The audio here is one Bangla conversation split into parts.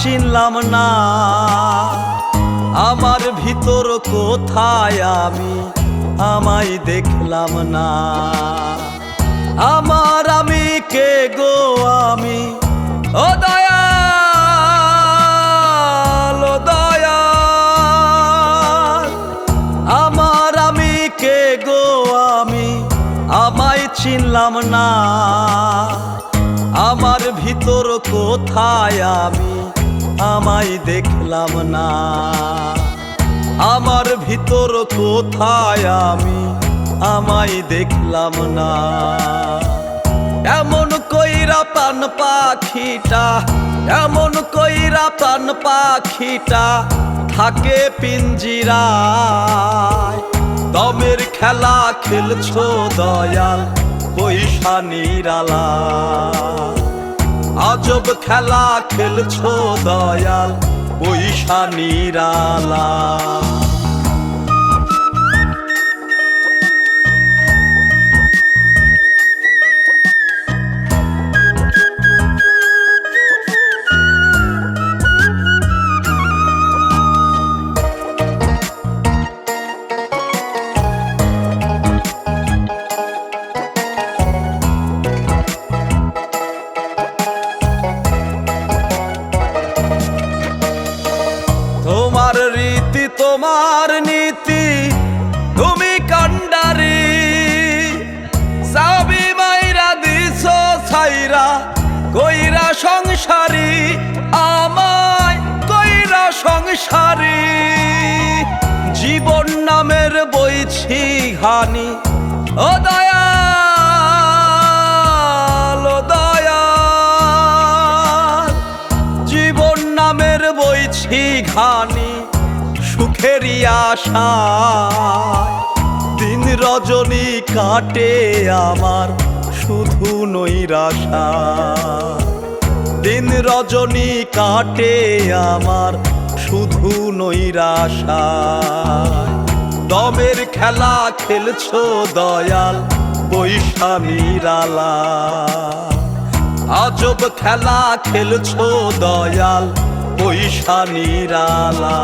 চিনলাম না। আমার ভিতর কোথায় আমি? আমায় দেখলাম না। আমার আমি কে গো আমি? ও দয়াল, ও আমার আমি কে গো আমি? আমায় চিনলাম না। আমার ভিতর কোথায় আমি? আমায় দেখলাম না। আমার ভিতর কোথায় আমি? আমায় দেখলাম না। এমন কইরা পান পাখিটা, এমন কইরা পান পাখিটা থাকে পিঞ্জিরা দমের খেলা খেলছো দয়াল পয়সা নিরালা আজব খেলা খেলছো দয়াল পয়সা নিরালা সংসারি জীবন নামের বইছি ঘানি ও দয়াল ও দয়াল, জীবন নামের বইছি ঘানি সুখেরই আশা দিন রজনী কাটে আমার, শুধু নৈরাশা দিন রজনী কাটে আমার শুধু নৈরাশা দমের খেলা খেলছো দয়াল বৈশা নিরালা আজব খেলা খেলছো দয়াল বৈশামীর নিরালা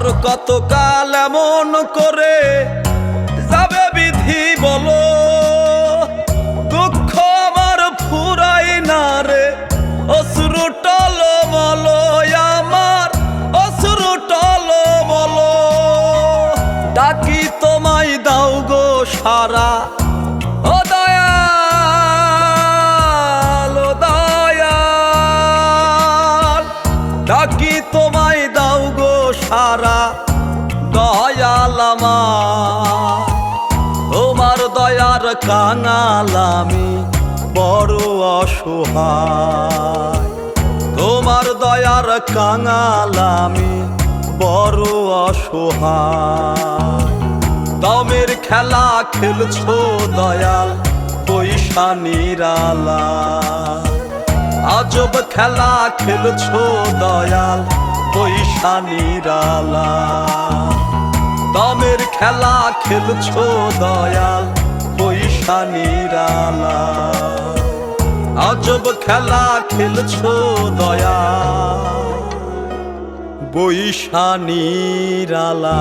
আর কতকাল এমন করে যাবে বিধি বলো? দুঃখ আমার ফুরাই না রে। অশ্রু টল বলো, আমার অশ্রু টল বলো। ডাকি তোমায় দাও গো সারা। ডাকি গো সারা দয়াল আমার। তোমার দয়ার কাঙাল আমি বড় অসহায়। তোমার দয়ার কাঙাল আমি বড় অসহায়। দমের খেলা খেলছো দয়াল পয়সা নিরালা আজব খেলা খেলছো দয়াল পয়সা নিরালা দমের খেলা খেলছো দয়াল পয়সা নিরালা আজব খেলা খেলছো দয়াল বৈশা নিরালা